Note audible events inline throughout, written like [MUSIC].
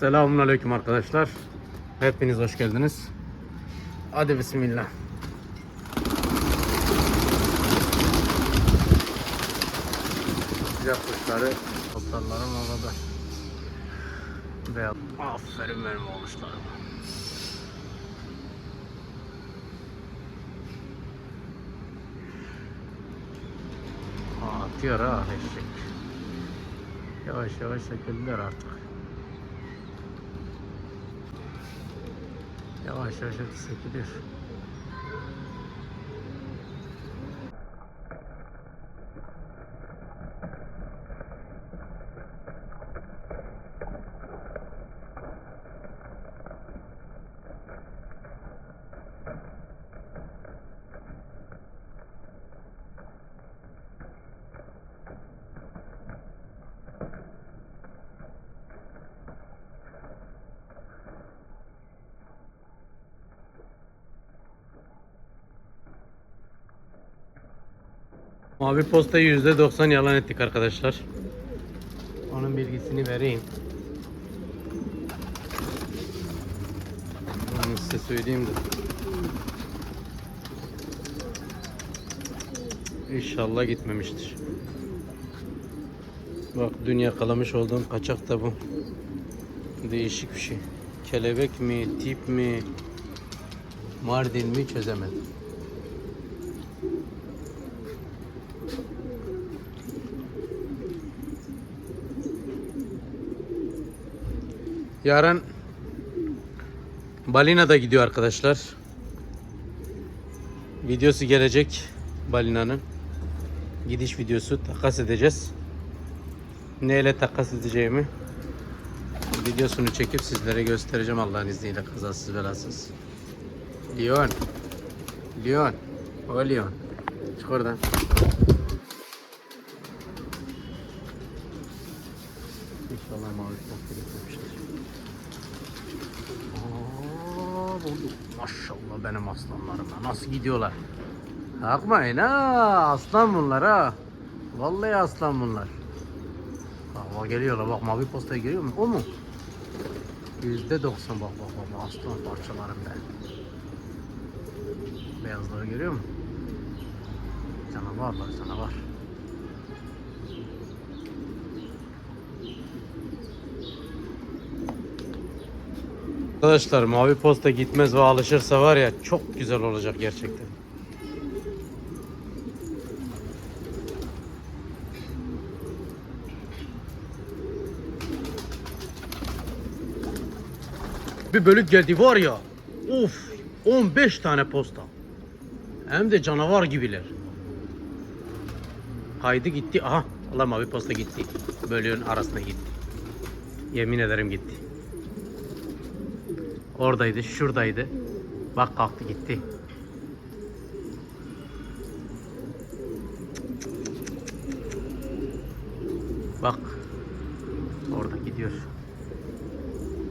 Selamun Aleyküm arkadaşlar. Hepiniz hoş geldiniz. Hadi bismillah. Sıcak kuşları toplarlarım havada. Beyaz. Aferin benim oğluşlarım. Atıyor ha eşek. Yavaş yavaş çekildiler artık. Yavaş yavaş hepsi çekilir. Mavi postayı %90 yalan ettik arkadaşlar. Onun bilgisini vereyim. Onu size söyleyeyim de. İnşallah gitmemiştir. Bak dün yakalamış olduğum kaçak da bu. Değişik bir şey. Kelebek mi, tip mi, Mardin mi çözemedim. Yarın Balina da gidiyor arkadaşlar. Videosu gelecek balinanın. Gidiş videosu takas edeceğiz. Neyle takas edeceğimi videosunu çekip sizlere göstereceğim Allah'ın izniyle kazasız belasız. Leon. Leon. O Leon. Çık oradan. İnşallah mavi posta getirmiştir. Maşallah benim aslanlarıma. Nasıl gidiyorlar? Bakmayın ha. Aslan bunlar ha. Vallahi aslan bunlar. Bak geliyorlar. Bak mavi postaya geliyor mu? O mu? Yüzde doksan bak bak bak. Aslan parçalarım be. Beyazları görüyor musun? Canavarlar canavar. Arkadaşlar mavi posta gitmez ve alışırsa var ya çok güzel olacak gerçekten. Bir bölük geldi var ya. Of 15 tane posta. Hem de canavar gibiler. Kaydı gitti. Aha Allah mavi posta gitti. Bölüğün arasına gitti. Yemin ederim gitti. Oradaydı, şuradaydı. Bak kalktı gitti. Bak. Orada gidiyor.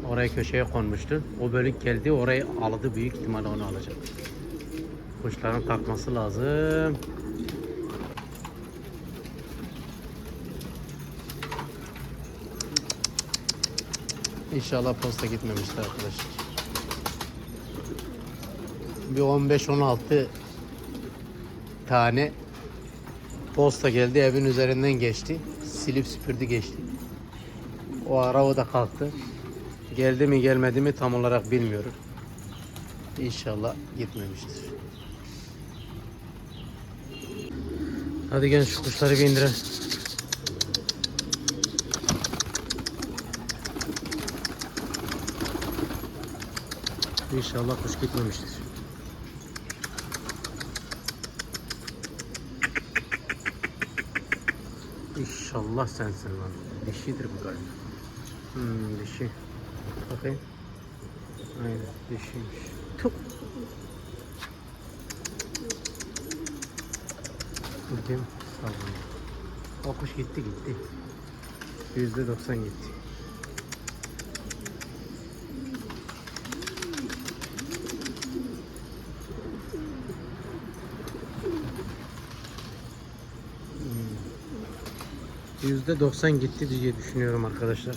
Oraya köşeye konmuştu. O bölük geldi orayı aldı. Büyük ihtimalle onu alacak. Kuşların takması lazım. İnşallah posta gitmemiştir arkadaşlar. Bir 15-16 tane posta geldi evin üzerinden geçti. Silip süpürdü geçti. O ara o da kalktı. Geldi mi gelmedi mi tam olarak bilmiyorum. İnşallah gitmemiştir. Hadi gel şu kuşları bir indirelim. İnşallah kuş gitmemiştir. İnşallah sensin lan. Dişidir bu galiba. Hmm, dişi. Bakayım. Aynen dişiymiş. Tuk. Bakayım. Sallanıyor. O kuş gitti gitti. Yüzde doksan gitti. %90 gitti diye düşünüyorum arkadaşlar.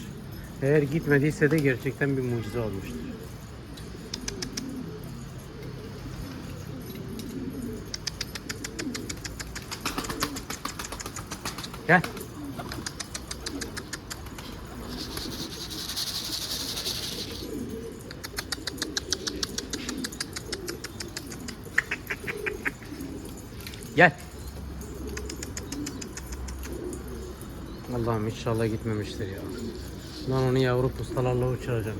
Eğer gitmediyse de gerçekten bir mucize olmuştur. Gel. Gel. Allah'ım inşallah gitmemiştir ya. Ben onu yavru pustalarla uçuracağım.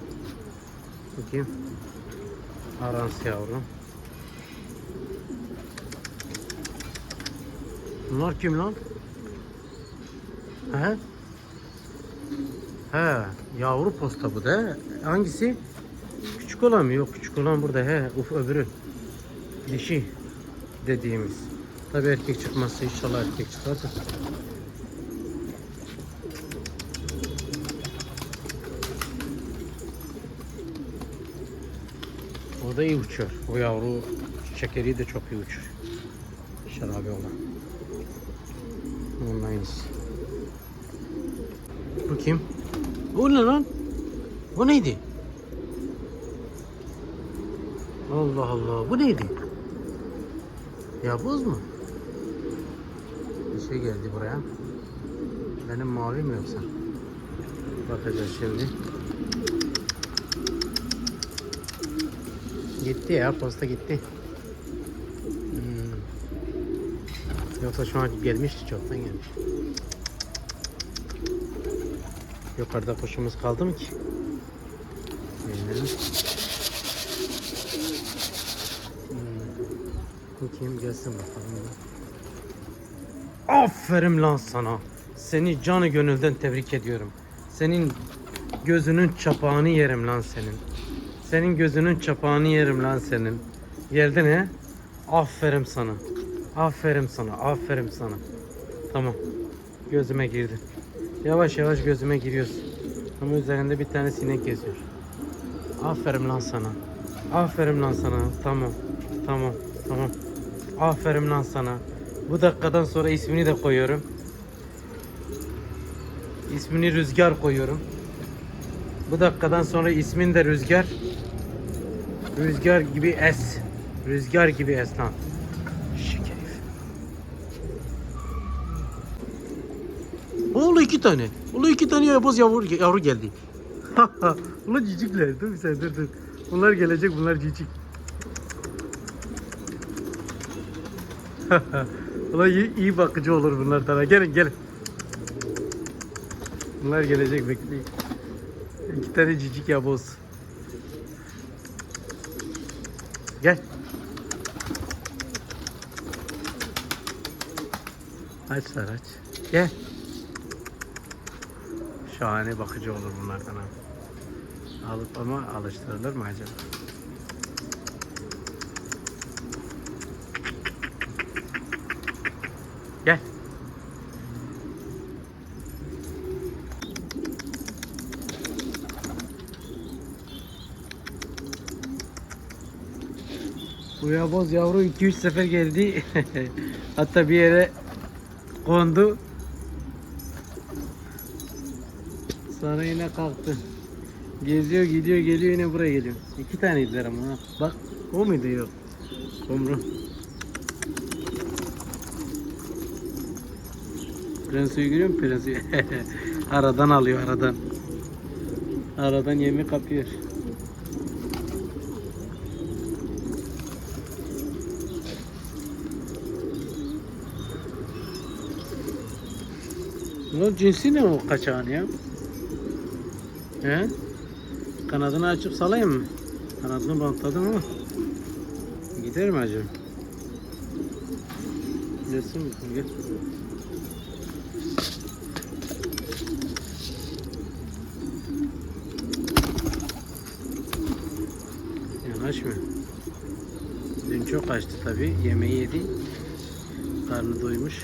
Bakayım. Arans yavru. Bunlar kim lan? He? He, yavru posta bu da. Hangisi? Küçük olan mı? Yok küçük olan burada. He, uf öbürü. Dişi dediğimiz. Tabii erkek çıkmazsa inşallah erkek çıkar. Da. İyi uçuyor. O yavru şekeri de çok iyi uçuyor. Şarabi olan. Aynısı. Bu kim? Bu ne lan? Bu neydi? Allah Allah. Bu neydi? Yavuz mu? Bir şey geldi buraya. Benim mavi mi yoksa? Bakacağız şimdi. Gitti ya posta gitti. Hmm. Yoksa şu an gelmişti çoktan gelmiş. Yukarıda kuşumuz kaldı mı ki? Bilmiyorum. Hmm. Bakayım gelsin bakalım. Aferin lan sana. Seni canı gönülden tebrik ediyorum. Senin gözünün çapağını yerim lan senin. Senin gözünün çapağını yerim lan senin. Geldin he? Aferin sana. Aferin sana. Aferin sana. Tamam. Gözüme girdi. Yavaş yavaş gözüme giriyorsun. Ama üzerinde bir tane sinek geziyor. Aferin lan sana. Aferin lan sana. Tamam. Tamam. Tamam. Aferin lan sana. Bu dakikadan sonra ismini de koyuyorum. İsmini Rüzgar koyuyorum. Bu dakikadan sonra ismin de Rüzgar. Rüzgar gibi es. Rüzgar gibi es lan. Şeker herif. Oğlu iki tane. Oğlu iki tane yaboz yavru, yavru geldi. [LAUGHS] Ulan cicikler. Dur bir sen dur dur. Bunlar gelecek bunlar cicik. [LAUGHS] Ulan iyi, iyi bakıcı olur bunlar sana. Gelin gelin. Bunlar gelecek bekleyin. İki tane cicik yaboz. Gel. Aç lan aç. Gel. Şahane bakıcı olur bunlardan ha. Alıp ama alıştırılır mı acaba? Gel. Bu yaboz yavru 2-3 sefer geldi. [LAUGHS] Hatta bir yere kondu. Sonra yine kalktı. Geziyor gidiyor geliyor yine buraya geliyor. İki taneydiler ama ha. Bak o muydu yok. Kumru. Prensuyu görüyor musun prensuyu? [LAUGHS] aradan alıyor aradan. Aradan yemi kapıyor. Bunun cinsi ne o kaçağın ya? He? Kanadını açıp salayım mı? Kanadını bantladım ama gider mi acaba? Gelsin bakalım gel. Yanaşmıyor. Dün çok açtı tabi. Yemeği yedi. Karnı doymuş.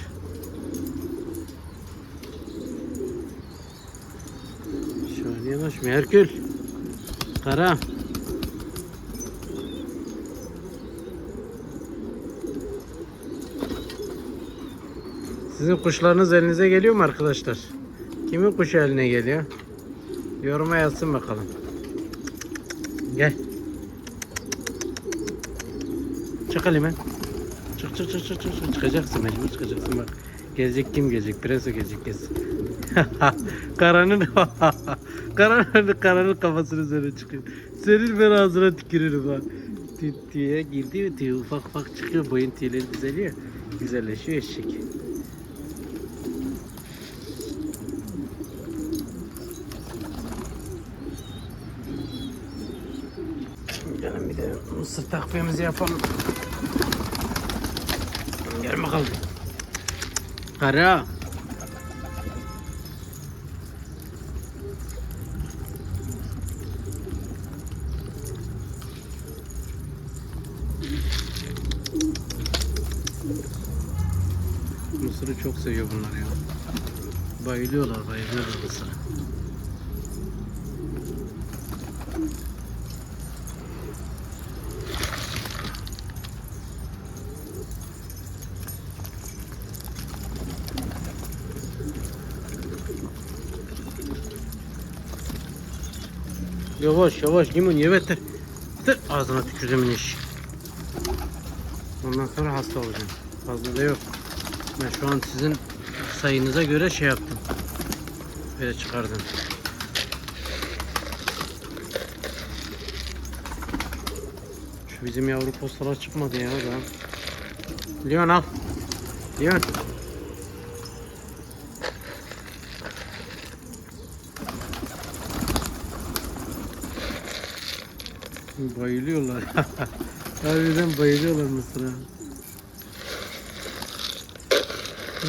An yanaşmıyor. Herkül. Kara. Sizin kuşlarınız elinize geliyor mu arkadaşlar? Kimin kuşu eline geliyor? Yoruma yazsın bakalım. Gel. Çık Halime. Çık çık çık çık çık. çık. Çıkacaksın mecbur çıkacaksın bak. Gelecek kim gelecek? Prenso gelecek gelsin. [LAUGHS] karanın [LAUGHS] karanın karanın kafasının üzerine çıkıyor. Senin ben ağzına tükürürüm ha. Diye girdi mi diye ufak ufak çıkıyor. Boyun tüyleri düzeliyor. Güzelleşiyor eşek. Gelin bir de mısır takviyemizi yapalım. Gel bakalım. Kara. Mısırı çok seviyor bunlar ya. Bayılıyorlar, bayılıyorlar mısıra. Yavaş yavaş limon ye beter. Beter ağzına tükürdüm iş. Ondan sonra hasta olacağım. Fazla da yok. Ben şu an sizin sayınıza göre şey yaptım. Böyle çıkardım. Şu bizim yavru postalar çıkmadı ya da. Leon al. Leon. Bayılıyorlar. [LAUGHS] Harbiden bayılıyorlar mısıra.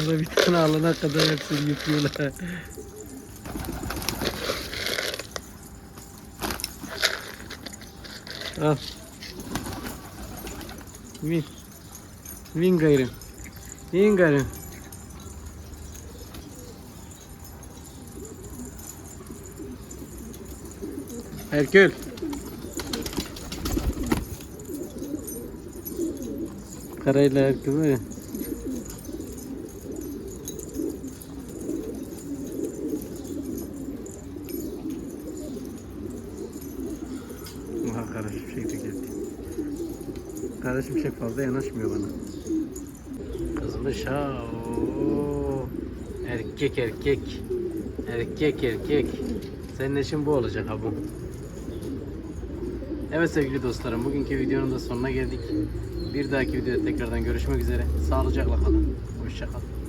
Burada bir tane alana kadar hepsini yutuyorlar. Al. Vin. Vin gayrı. Vin gayrı. Herkül. Karayla Herkül var ya. Aha geldi. Kara şimşek fazla yanaşmıyor bana. Kızmış ha. oo. Erkek erkek. Erkek erkek. Senin eşin bu olacak ha bu. Evet sevgili dostlarım bugünkü videonun da sonuna geldik. Bir dahaki videoda tekrardan görüşmek üzere. Sağlıcakla kalın. Hoşça kalın.